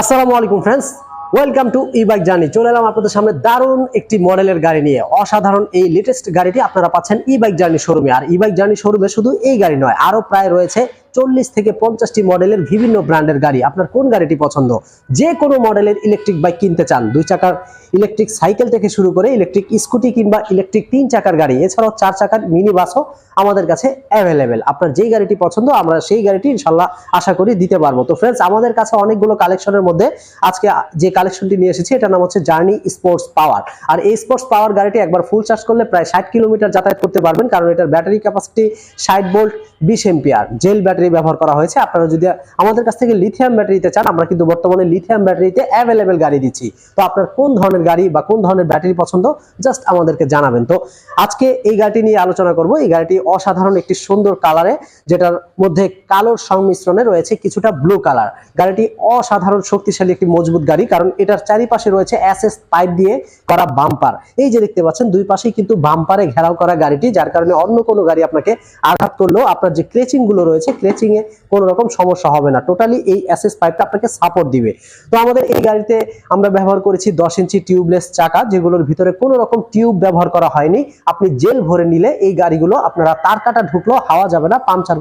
আসসালামু আলাইকুম friends welcome to E bike journey চলে এলাম আপনাদের সামনে দারুণ একটি মডেলের গাড়ি নিয়ে। অসাধারণ এই লেটেস্ট গাড়িটি আপনারা পাচ্ছেন ই বাইক জার্নি শোরুমে আর ই বাইক জার্নি শোরুমে শুধু এই গাড়ি নয় আরও প্রায় রয়েছে চল্লিশ থেকে পঞ্চাশটি মডেলের বিভিন্ন ব্র্যান্ডের গাড়ি। আপনার কোন গাড়িটি পছন্দ? যে কোনো মডেলের ইলেকট্রিক বাইক কিনতে চান। দুই চাকার ইলেকট্রিক সাইকেল থেকে শুরু করে ইলেকট্রিক স্কুটি কিংবা ইলেকট্রিক তিন চাকার গাড়ি। এছাড়াও চার চাকার মিনি বাসও আমাদের কাছে অ্যাভেলেবেল আপনার যেই গাড়িটি পছন্দ, আমরা সেই গাড়িটি ইনশাল্লাহ আশা করি দিতে পারব। তো ফ্রেন্ডস আমাদের কাছে অনেকগুলো কালেকশনের মধ্যে আজকে যে কালেকশনটি নিয়ে এসেছি, এটার নাম হচ্ছে জার্নি স্পোর্টস পাওয়ার আর এই স্পোর্টস পাওয়ার গাড়িটি একবার ফুল চার্জ করলে প্রায় ষাট কিলোমিটার যাতায়াত করতে পারবেন, কারণ এটার ব্যাটারি ক্যাপাসিটি ষাট ভোল্ট বিশ এম্পিয়ার জেল ব্যাটারি ব্যবহার করা হয়েছে। আপনারা যদি আমাদের কাছ থেকে লিথিয়াম ব্যাটারিতে চান, আমরা কিন্তু বর্তমানে লিথিয়াম ব্যাটারিতে অ্যাভেলেবেল গাড়ি দিচ্ছি। তো আপনার কোন ধরনের গাড়ি বা কোন ধরনের ব্যাটারি পছন্দ জাস্ট আমাদেরকে জানাবেন। তো আজকে এই গাড়িটি নিয়ে আলোচনা করব। এই গাড়িটি অসাধারণ একটি সুন্দর কালারে যেটার মধ্যে কালোর সংমিশ্রণে রয়েছে কিছুটা ব্লু কালার গাড়িটি অসাধারণ শক্তিশালী একটি মজবুত গাড়ি, কারণ এটার চারিপাশে রয়েছে এসএস পাইপ দিয়ে করা বাম্পার এই যে দেখতে পাচ্ছেন, দুই পাশেই কিন্তু বাম্পারে ঘেরাও করা গাড়িটি, যার কারণে অন্য কোনো গাড়ি আপনাকে আঘাত করলেও আপনার যে ক্রেচিংগুলো রয়েছে, ক্রেচিং এ কোনো রকম সমস্যা হবে না। টোটালি এই এসএস পাইপটা আপনাকে সাপোর্ট দিবে। তো আমাদের এই গাড়িতে আমরা ব্যবহার করেছি দশ ইঞ্চি টিউবলেস চাকা, যেগুলোর ভিতরে কোনো রকম টিউব ব্যবহার করা হয়নি। আপনি জেল ভরে নিলে এই গাড়িগুলো আপনারা তার কাটা ঢুকলো হাওয়া যাবে না, পাংচার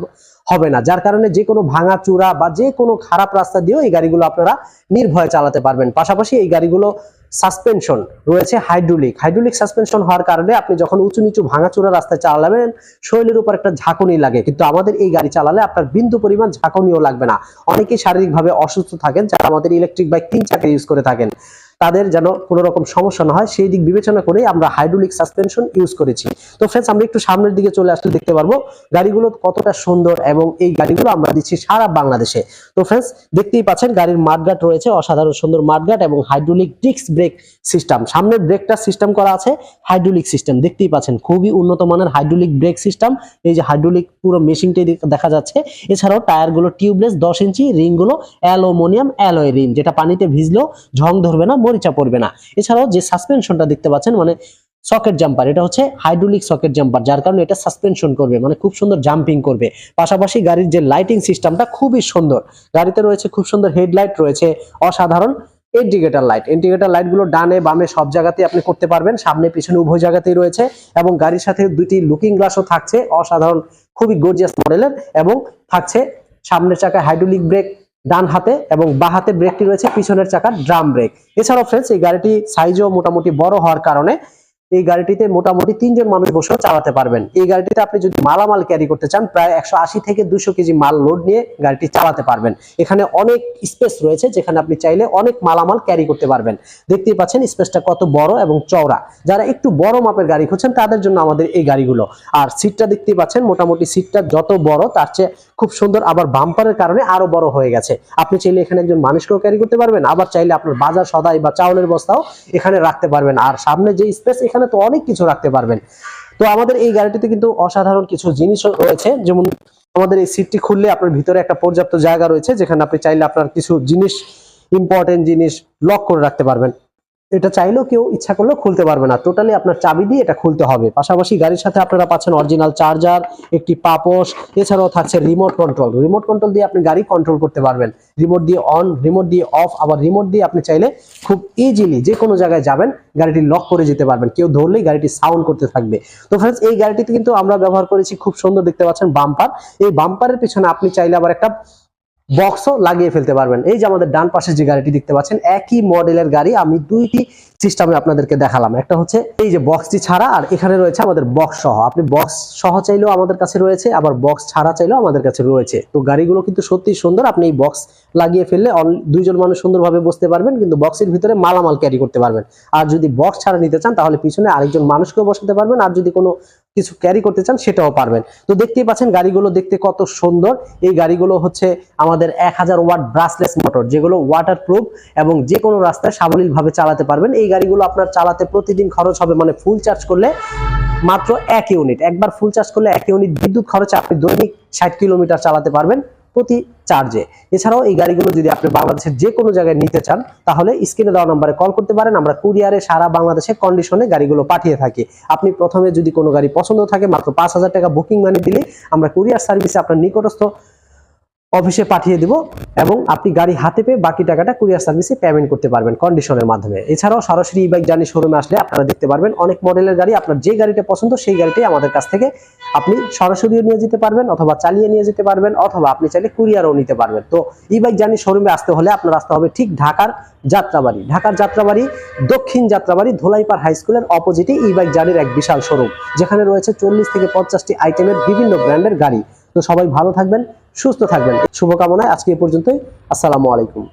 হবে না। যার কারণে যে কোনো ভাঙা চূড়া বা যে কোনো খারাপ রাস্তা দিয়েও এই গাড়িগুলো আপনারা নির্ভয়ে চালাতে পারবেন। পাশাপাশি এই গাড়িগুলো সাসপেনশন রয়েছে হাইড্রোলিক হাইড্রোলিক সাসপেনশন হওয়ার কারণে আপনি যখন উঁচু নিচু ভাঙাচোরা রাস্তায় চালাবেন, শরীরের উপর একটা ঝাঁকুনি লাগে। কিন্তু আমাদের এই গাড়ি চালালে আপনার বিন্দু পরিমাণ ঝাঁকুনিও লাগবে না। অনেকেই শারীরিকভাবে অসুস্থ থাকেন, যারা আমাদের ইলেকট্রিক বাইক তিন চাকা ইউজ করে থাকেন। তাদের যেন কোনো রকম সমস্যা না হয়, সেই দিক বিবেচনা করে আমরা হাইড্রোলিক সাসপেনশন ইউজ করেছি। তো ফ্রেন্ডস আমরা একটু সামনের দিকে চলে আসলে দেখতে পারব গাড়িগুলো কতটা সুন্দর এবং এই গাড়িগুলো আমরা দিচ্ছি সারা বাংলাদেশে। তো ফ্রেন্ডস দেখতেই পাচ্ছেন গাড়ির মাঠগাট রয়েছে, অসাধারণ সুন্দর মাঠগাট এবং হাইড্রোলিক ডিস্ক ব্রেক সিস্টেম সামনের ব্রেকটা সিস্টেম করা আছে হাইড্রোলিক সিস্টেম দেখতেই পাচ্ছেন, খুবই উন্নত মানের হাইড্রোলিক ব্রেক সিস্টেম এই যে হাইড্রোলিক পুরো মেশিনটাই দেখা যাচ্ছে। এছাড়াও টায়ারগুলো টিউবলেস দশ ইঞ্চি রিংগুলো অ্যালুমিনিয়াম অ্যালয় রিং যেটা পানিতে ভিজলেও ঝং ধরবে না মরিচা পড়বে না। এছাড়াও যে সাসপেনশনটা দেখতে পাচ্ছেন মানে সকেট জাম্পার এটা হচ্ছে হাইড্রোলিক সকেট জাম্পার যার কারণে এটা সাসপেনশন করবে মানে খুব সুন্দর জাম্পিং করবে। পাশাপাশি গাড়ির যে লাইটিং সিস্টেমটা খুবই সুন্দর। গাড়িতে রয়েছে খুব সুন্দর হেডলাইট রয়েছে, অসাধারণ ইন্ডিকেটার লাইট ইন্ডিকেটার লাইটগুলো ডানে বামে সব জায়গাতেই আপনি করতে পারবেন, সামনে পিছনে উভয় জায়গাতেই রয়েছে এবং গাড়ির সাথে দুটি লুকিং গ্লাসও থাকছে, অসাধারণ, খুবই গর্জিয়াস মডেলের এবং থাকছে সামনের চাকায় হাইড্রোলিক ব্রেক ডান হাতে এবং বা হাতে ব্রেকটি রয়েছে, পিছনের চাকার ড্রাম ব্রেক এছাড়াও ফ্রেন্ডস এই গাড়িটি সাইজও মোটামুটি বড় হওয়ার কারণে এই গাড়িটিতে মোটামুটি তিনজন মানুষ বসেও চালাতে পারবেন। এই গাড়িটিতে আপনি যদি মালামাল ক্যারি করতে চান, প্রায় একশো আশি থেকে দুশো কেজি মাল লোড নিয়ে গাড়িটি চালাতে পারবেন। এখানে অনেক স্পেস রয়েছে যেখানে আপনি চাইলে অনেক মালামাল ক্যারি করতে পারবেন। দেখতেই পাচ্ছেন স্পেসটা কত বড় এবং চওড়া। যারা একটু বড় মাপের গাড়ি খুঁজছেন, তাদের জন্য আমাদের এই গাড়িগুলো। আর সিটটা দেখতেই পাচ্ছেন, মোটামুটি সিটটা যত বড়, তার চেয়ে খুব সুন্দর, আবার বাম্পারের কারণে আরও বড় হয়ে গেছে। আপনি চাইলে এখানে একজন মানুষকেও ক্যারি করতে পারবেন, আবার চাইলে আপনার বাজার সদাই বা চাউলের বস্তাও এখানে রাখতে পারবেন। আর সামনে যে স্পেস এখানে তো অনেক কিছু রাখতে পারবেন। তো আমাদের এই গাড়িটিতে কিন্তু অসাধারণ কিছু জিনিস রয়েছে। যেমন আমাদের এই সিটটি খুললে আপনার ভিতরে একটা পর্যাপ্ত জায়গা রয়েছে, যেখানে আপনি চাইলে আপনার কিছু জিনিস ইম্পর্টেন্ট জিনিস লক করে রাখতে পারবেন। এটা চাইলেও কেউ ইচ্ছা করলেও খুলতে পারবে না। টোটালি আপনার চাবি দিয়ে এটা খুলতে হবে। পাশাপাশি গাড়ির সাথে আপনারা পাচ্ছেন অরিজিনাল চার্জার একটি পাপোশ, এছাড়াও থাকছে রিমোট কন্ট্রোল রিমোট কন্ট্রোল দিয়ে আপনি গাড়ি কন্ট্রোল করতে পারবেন। রিমোট দিয়ে অন রিমোট দিয়ে অফ আবার রিমোট দিয়ে আপনি চাইলে খুব ইজিলি যে কোনো জায়গায় যাবেন, গাড়িটি লক করে যেতে পারবেন। কেউ ধরলেই গাড়িটি সাউন্ড করতে থাকবে। তো ফ্রেন্ডস এই গাড়িটিতে কিন্তু আমরা ব্যবহার করেছি খুব সুন্দর দেখতে পাচ্ছেন বাম্পার এই বাম্পারের পিছনে আপনি চাইলে আবার একটা বক্সও লাগিয়ে ফেলতে পারবেন। এই যে আমাদের ডান পাশে যে গাড়িটি দেখতে পাচ্ছেন, একই মডেলের গাড়ি আমি দুইটি সিস্টেমে আপনাদেরকে দেখালাম। একটা হচ্ছে এই যে বক্সটি ছাড়া, আর এখানে রয়েছে আমাদের বক্স সহ। আপনি বক্স সহ চাইলেও আমাদের কাছে রয়েছে, আবার বক্স ছাড়া চাইলেও আমাদের কাছে রয়েছে। তো গাড়িগুলো কিন্তু সত্যি সুন্দর। আপনি এই বক্স লাগিয়ে ফেললে দুইজন মানুষ সুন্দরভাবে বসতে পারবেন, কিন্তু বক্সের ভিতরে মালামাল ক্যারি করতে পারবেন। আর যদি বক্স ছাড়া নিতে চান, তাহলে পিছনে আরেকজন মানুষকেও বসাতে পারবেন, আর যদি কোনো কিছু ক্যারি করতে চান, সেটাও পারবেন। তো দেখতেই পাচ্ছেন গাড়িগুলো দেখতে কত সুন্দর। এই গাড়িগুলো হচ্ছে আমাদের এক হাজার ওয়াট ব্রাসলেস মোটর যেগুলো ওয়াটার প্রুফ এবং যে কোনো রাস্তায় সাবলীলভাবে চালাতে পারবেন। এই গাড়িগুলো আপনার চালাতে প্রতিদিন খরচ হবে মানে ফুল চার্জ করলে মাত্র এক ইউনিট একবার ফুল চার্জ করলে এক ইউনিট বিদ্যুৎ খরচে আপনি দৈনিক ষাট কিলোমিটার চালাতে পারবেন। প্রতি চার্জে এছাড়াও এই গাড়িগুলো যদি আপনি বাংলাদেশের যে কোনো জায়গায় নিতে চান, তাহলে স্ক্রিনে দেওয়া নম্বরে কল করতে পারেন। আমরা কুরিয়ারে সারা বাংলাদেশে কন্ডিশনে গাড়িগুলো পাঠিয়ে থাকি। আপনি প্রথমে যদি কোনো গাড়ি পছন্দ থাকে, মাত্র পাঁচ হাজার টাকা বুকিং মানি দিলে আমরা কুরিয়ার সার্ভিসে আপনার নিকটস্থ অফিসে পাঠিয়ে দিব এবং আপনি গাড়ি হাতে পেয়ে বাকি টাকাটা কুরিয়ার সার্ভিসে পেমেন্ট করতে পারবেন কন্ডিশনের মাধ্যমে। এছাড়াও সরাসরি ই বাইক জার্নি শোরুমে আসলে আপনারা দেখতে পারবেন অনেক মডেলের গাড়ি, আপনার যে গাড়িটা পছন্দ সেই গাড়িটাই আমাদের কাছ থেকে আপনি সরাসরিও নিয়ে যেতে পারবেন অথবা চালিয়ে নিয়ে যেতে পারবেন অথবা আপনি চাইলে কুরিয়ারও নিতে পারবেন। তো ই বাইক জার্নি শোরুমে আসতে হলে আপনার আসতে হবে ঠিক ঢাকার যাত্রাবাড়ি। ঢাকার যাত্রাবাড়ি, দক্ষিণ যাত্রাবাড়ি, ধোলাইপাড় হাই স্কুলের অপোজিটে ই বাইক জার্নির এক বিশাল শোরুম যেখানে রয়েছে চল্লিশ থেকে পঞ্চাশটি আইটেমের বিভিন্ন ব্র্যান্ডের গাড়ি। তো সবাই ভালো থাকবেন সুস্থ থাকবেন। শুভকামনায় আজকে এ পর্যন্তই। আসসালামু আলাইকুম।